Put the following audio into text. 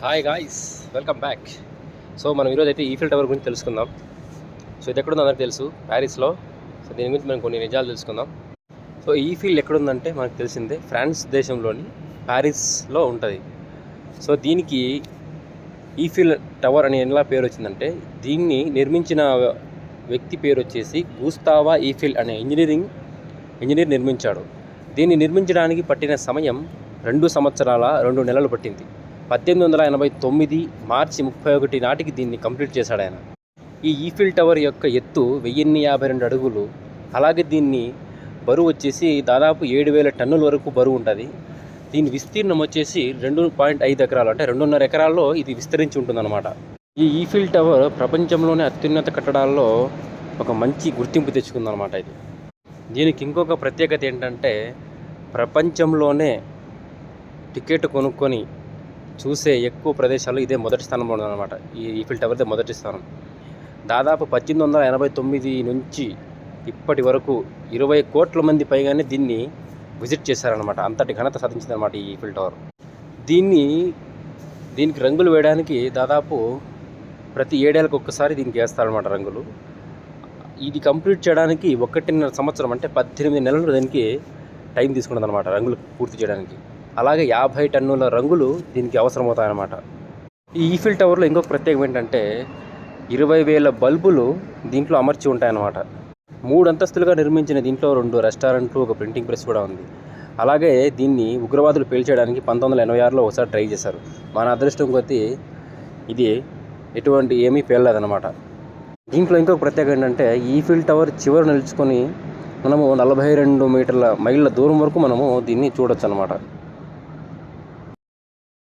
Hi guys welcome back so మనం ఈరోజు అయితే ఈఫిల్ టవర్ గురించి తెలుసుకుందాం. సో ఇది ఎక్కడుందో అందరికి తెలుసు ప్యారిస్లో సో దీని గురించి మనం కొన్ని నిజాలు తెలుసుకుందాం. సో ఈఫిల్ ఎక్కడుందంటే మనకు తెలిసిందే ఫ్రాన్స్ దేశంలోని ప్యారిస్లో ఉంటుంది. సో దీనికి ఈఫిల్ టవర్ అని ఎలా పేరు వచ్చిందంటే దీన్ని నిర్మించిన వ్యక్తి పేరు వచ్చేసి గూస్తావా ఈఫిల్ అనే ఇంజనీరింగ్ ఇంజనీర్ నిర్మించాడు. దీన్ని నిర్మించడానికి పట్టిన సమయం రెండు సంవత్సరాల రెండు నెలలు పట్టింది. పద్దెనిమిది వందల ఎనభై తొమ్మిది మార్చి ముప్పై ఒకటి నాటికి దీన్ని కంప్లీట్ చేశాడు ఆయన. ఈ ఈఫిల్ టవర్ యొక్క ఎత్తు వెయ్యిన్ని యాభై రెండు అడుగులు. అలాగే దీన్ని బరువు వచ్చేసి దాదాపు ఏడు వేల టన్నుల వరకు బరువు ఉంటుంది. దీని విస్తీర్ణం వచ్చేసి రెండు పాయింట్ ఐదు ఎకరాలు అంటే రెండున్నర ఎకరాల్లో ఇది విస్తరించి ఉంటుందన్నమాట. ఈ ఈఫిల్ టవర్ ప్రపంచంలోనే అత్యున్నత కట్టడాల్లో ఒక మంచి గుర్తింపు తెచ్చుకుందన్నమాట ఇది. దీనికి ఇంకొక ప్రత్యేకత ఏంటంటే ప్రపంచంలోనే టికెట్ కొనుక్కొని చూసే ఎక్కువ ప్రదేశాలు ఇదే మొదటి స్థానంలో ఉందన్నమాట. ఈ ఈఫిల్ టవర్దే మొదటి స్థానం. దాదాపు పద్దెనిమిది వందల ఎనభై తొమ్మిది నుంచి ఇప్పటి వరకు ఇరవై కోట్ల మంది పైగానే దీన్ని విజిట్ చేశారనమాట అంతటి ఘనత సాధించిందనమాట ఈ ఈఫిల్ టవర్. దీన్ని దీనికి రంగులు వేయడానికి దాదాపు ప్రతి ఏడేళ్ళకి ఒక్కసారి దీనికి వేస్తారనమాట రంగులు. ఇది కంప్లీట్ చేయడానికి ఒకటిన్నర సంవత్సరం అంటే పద్దెనిమిది నెలలు దీనికి టైం తీసుకున్నదనమాట రంగులు పూర్తి చేయడానికి. అలాగే యాభై టన్నుల రంగులు దీనికి అవసరమవుతాయన్నమాట. ఈ ఈఫిల్ టవర్లో ఇంకొక ప్రత్యేకం ఏంటంటే ఇరవై వేల బల్బులు దీంట్లో అమర్చి ఉంటాయన్నమాట. మూడు అంతస్తులుగా నిర్మించిన దీంట్లో రెండు రెస్టారెంట్లు ఒక ప్రింటింగ్ ప్రెస్ కూడా ఉంది. అలాగే దీన్ని ఉగ్రవాదులు పేల్చేయడానికి పంతొమ్మిది వందల ఎనభై ఆరులో ఒకసారి ట్రై చేశారు. మన అదృష్టం కొద్దీ ఇది ఎటువంటి ఏమీ పేలలేదన్నమాట. దీంట్లో ఇంకొక ప్రత్యేకత ఏంటంటే ఈఫిల్ టవర్ చివరి నిలుచుకొని మనము నలభై రెండు మీటర్ల మైళ్ళ దూరం వరకు మనము దీన్ని చూడొచ్చు అనమాట